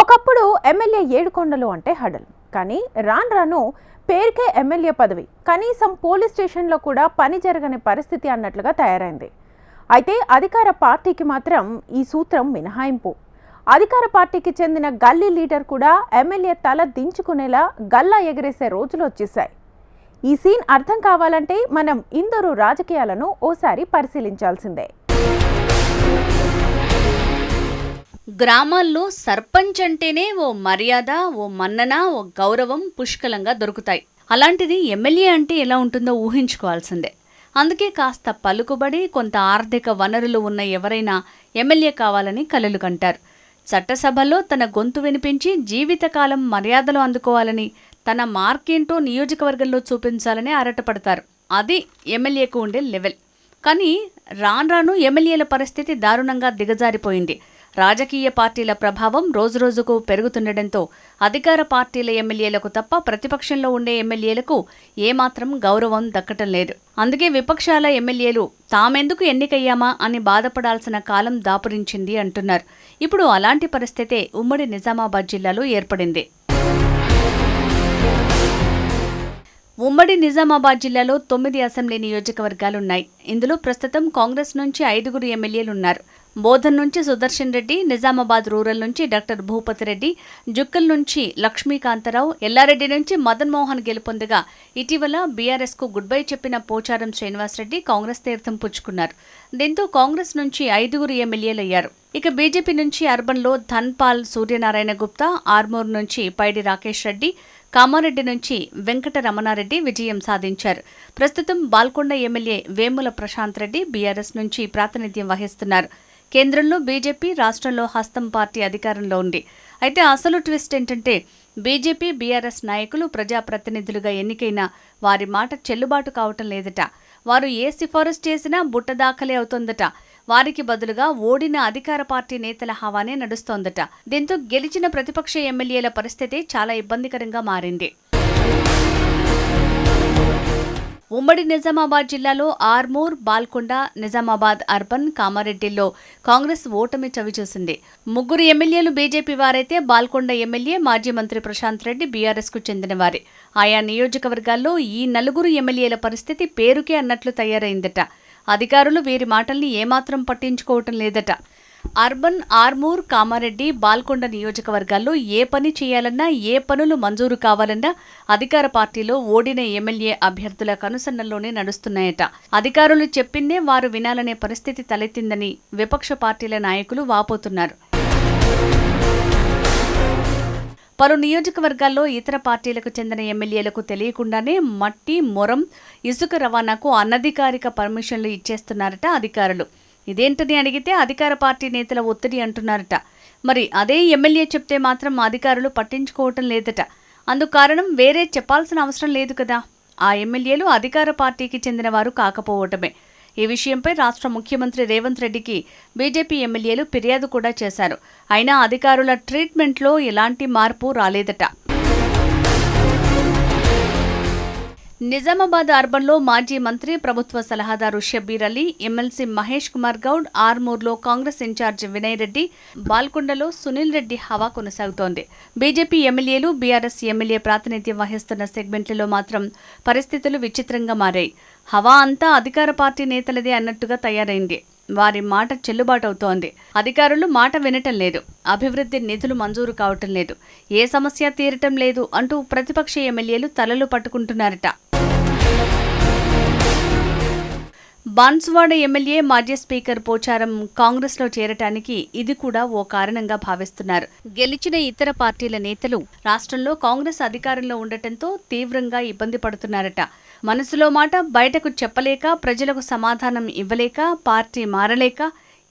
ఒకప్పుడు ఎమ్మెల్యే ఏడుకొండలు అంటే హడల్. కానీ రాను రాను పేరుకే ఎమ్మెల్యే పదవి. కనీసం పోలీస్ స్టేషన్లో కూడా పని జరగని పరిస్థితి అన్నట్లుగా తయారైంది. అయితే అధికార పార్టీకి మాత్రం ఈ సూత్రం మినహాయింపు. అధికార పార్టీకి చెందిన గల్లీ లీడర్ కూడా ఎమ్మెల్యే తల దించుకునేలా గల్లా ఎగిరేసే రోజులు వచ్చేసాయి ఈ సీన్ అర్థం కావాలంటే మనం ఇందరు రాజకీయాలను ఓసారి పరిశీలించాల్సిందే. గ్రామాల్లో సర్పంచ్ అంటేనే ఓ మర్యాద ఓ మన్నన ఓ గౌరవం పుష్కలంగా దొరుకుతాయి. అలాంటిది ఎమ్మెల్యే అంటే ఎలా ఉంటుందో ఊహించుకోవాల్సిందే. అందుకే కాస్త పలుకుబడి కొంత ఆర్థిక వనరులు ఉన్న ఎవరైనా ఎమ్మెల్యే కావాలని కలలు కంటారు. చట్టసభలో తన గొంతు వినిపించి జీవితకాలం మర్యాదలు అందుకోవాలని తన మార్కేంటో నియోజకవర్గంలో చూపించాలని అరటపడతారు అది ఎమ్మెల్యేకు ఉండే లెవెల్. కానీ రాను రాను ఎమ్మెల్యేల పరిస్థితి దారుణంగా దిగజారిపోయింది. రాజకీయ పార్టీల ప్రభావం రోజురోజుకు పెరుగుతుండటంతో అధికార పార్టీల ఎమ్మెల్యేలకు తప్ప ప్రతిపక్షంలో ఉండే ఎమ్మెల్యేలకు ఏమాత్రం గౌరవం దక్కటం లేదు. అందుకే విపక్షాల ఎమ్మెల్యేలు తామెందుకు ఎన్నికయ్యామా అని బాధపడాల్సిన కాలం దాపురించింది అంటున్నారు. ఇప్పుడు అలాంటి పరిస్థితే ఉమ్మడి నిజామాబాద్ జిల్లాలో ఏర్పడింది. ఉమ్మడి నిజామాబాద్ జిల్లాలో తొమ్మిది అసెంబ్లీ నియోజకవర్గాలున్నాయి. ఇందులో ప్రస్తుతం కాంగ్రెస్ నుంచి ఐదుగురు ఎమ్మెల్యేలు ఉన్నారు బోధన్ నుంచి సుదర్శన్ రెడ్డి నిజామాబాద్ రూరల్ నుంచి డాక్టర్ భూపతి రెడ్డి జుక్కల్ నుంచి లక్ష్మీకాంతరావు ఎల్లారెడ్డి నుంచి మదన్ మోహన్ గెలుపొందగా ఇటీవల బీఆర్ఎస్కు గుడ్ బై చెప్పిన పోచారం శ్రీనివాసరెడ్డి కాంగ్రెస్ తీర్థం పుచ్చుకున్నారు. దీంతో కాంగ్రెస్ నుంచి ఐదుగురు ఎమ్మెల్యేలయ్యారు. ఇక బీజేపీ నుంచి అర్బన్లో ధన్పాల్ సూర్యనారాయణ గుప్తా ఆర్మూర్ నుంచి పైడి రాకేష్ రెడ్డి కామారెడ్డి నుంచి వెంకట రమణారెడ్డి విజయం సాధించారు. ప్రస్తుతం బాల్కొండ ఎమ్మెల్యే వేముల ప్రశాంత్ రెడ్డి బీఆర్ఎస్ నుంచి ప్రాతినిధ్యం వహిస్తున్నారు. కేంద్రంలో బీజేపీ రాష్ట్రంలో హస్తం పార్టీ అధికారంలో ఉంది. అయితే అసలు ట్విస్ట్ ఏంటంటే బీజేపీ బీఆర్ఎస్ నాయకులు ప్రజాప్రతినిధులుగా ఎన్నికైన వారి మాట చెల్లుబాటు కావటం లేదట. వారు ఏ సిఫారసు చేసినా బుట్ట దాఖలే అవుతోందట. వారికి బదులుగా ఓడిన అధికార పార్టీ నేతల హవానే నడుస్తోందట. దీంతో గెలిచిన ప్రతిపక్ష ఎమ్మెల్యేల పరిస్థితి చాలా ఇబ్బందికరంగా మారింది. ఉమ్మడి నిజామాబాద్ జిల్లాలో ఆర్మూర్ బాల్కొండ నిజామాబాద్ అర్బన్ కామారెడ్డిల్లో కాంగ్రెస్ ఓటమి చవిచూసింది ముగ్గురు ఎమ్మెల్యేలు బీజేపీ వారైతే బాల్కొండ ఎమ్మెల్యే మాజీ మంత్రి ప్రశాంత్ రెడ్డి బీఆర్ఎస్కు చెందినవారే. ఆయా నియోజకవర్గాల్లో ఈ నలుగురు ఎమ్మెల్యేల పరిస్థితి పేరుకే అన్నట్లు తయారైందట. అధికారులు వీరి మాటల్ని ఏమాత్రం పట్టించుకోవటం లేదట. అర్బన్ ఆర్మూర్ కామారెడ్డి బాల్కొండ నియోజకవర్గాల్లో ఏ పని చేయాలన్నా ఏ పనులు మంజూరు కావాలన్నా అధికార పార్టీలో ఓడిన ఎమ్మెల్యే అభ్యర్థుల కనుసన్నల్లోనే నడుస్తున్నాయట. అధికారులు చెప్పిందే వారు వినాలనే పరిస్థితి తలెత్తిందని విపక్ష పార్టీల నాయకులు వాపోతున్నారు. పలు నియోజకవర్గాల్లో ఇతర పార్టీలకు చెందిన ఎమ్మెల్యేలకు తెలియకుండానే మట్టి మొరం ఇసుక రవాణాకు అనధికారిక పర్మిషన్లు ఇచ్చేస్తున్నారట అధికారులు. ఇదేంటని అడిగితే అధికార పార్టీ నేతల ఒత్తిడి అంటున్నారట. మరి అదే ఎమ్మెల్యే చెప్తే మాత్రం అధికారులు పట్టించుకోవటం లేదట. అందుకు కారణం వేరే చెప్పాల్సిన అవసరం లేదు కదా. ఆ ఎమ్మెల్యేలు అధికార పార్టీకి చెందినవారు కాకపోవటమే. ఈ విషయంపై రాష్ట్ర ముఖ్యమంత్రి రేవంత్ రెడ్డికి బీజేపీ ఎమ్మెల్యేలు ఫిర్యాదు కూడా చేశారు. అయినా అధికారుల ట్రీట్మెంట్లో ఎలాంటి మార్పు రాలేదట. నిజామాబాద్ అర్బన్లో మాజీ మంత్రి ప్రభుత్వ సలహాదారు షబ్బీర్ అలీ ఎమ్మెల్సీ మహేష్ కుమార్ గౌడ్ ఆర్మూర్లో కాంగ్రెస్ ఇన్ఛార్జ్ వినయ్ రెడ్డి బాల్కొండలో సునీల్ రెడ్డి హవా కొనసాగుతోంది. బీజేపీ ఎమ్మెల్యేలు బీఆర్ఎస్ ఎమ్మెల్యే ప్రాతినిధ్యం వహిస్తున్న సెగ్మెంట్లలో మాత్రం పరిస్థితులు విచిత్రంగా మారాయి. హవా అంతా అధికార పార్టీ నేతలదే అన్నట్టుగా తయారైంది. వారి మాట చెల్లుబాటు అవుతోంది అధికారులు మాట వినటం లేదు. అభివృద్ధి నిధులు మంజూరు కావటం లేదు. ఏ సమస్య తీరటం లేదు అంటూ ప్రతిపక్ష ఎమ్మెల్యేలు తలలు పట్టుకుంటున్నారట. బాన్సువాడ ఎమ్మెల్యే మాజీ స్పీకర్ పోచారం కాంగ్రెస్లో చేరటానికి ఇది కూడా ఓ కారణంగా భావిస్తున్నారు. గెలిచిన ఇతర పార్టీల నేతలు రాష్ట్రంలో కాంగ్రెస్ అధికారంలో ఉండటంతో తీవ్రంగా ఇబ్బంది పడుతున్నారట. మనసులో మాట బయటకు చెప్పలేక ప్రజలకు సమాధానం ఇవ్వలేక పార్టీ మారలేక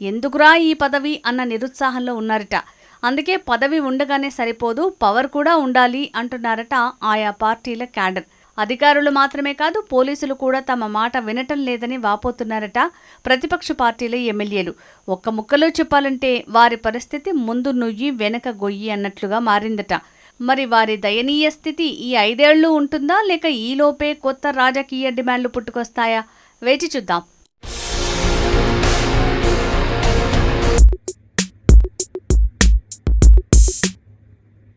ఎందుకురా ఈ పదవి అన్న నిరుత్సాహంలో ఉన్నారట. అందుకే పదవి ఉండగానే సరిపోదు పవర్ కూడా ఉండాలి అంటున్నారట ఆయా పార్టీల క్యాడర్. అధికారులు మాత్రమే కాదు పోలీసులు కూడా తమ మాట వినటం లేదని వాపోతున్నారట ప్రతిపక్ష పార్టీల ఎమ్మెల్యేలు. ఒక్క ముక్కలో చెప్పాలంటే వారి పరిస్థితి ముందు నుయ్యి వెనక గొయ్యి అన్నట్లుగా మారిందట. మరి వారి దయనీయ స్థితి ఈ ఐదేళ్ళు ఉంటుందా లేక ఈలోపే కొత్త రాజకీయ డిమాండ్లు పుట్టుకొస్తాయా? వేచి చూద్దాం.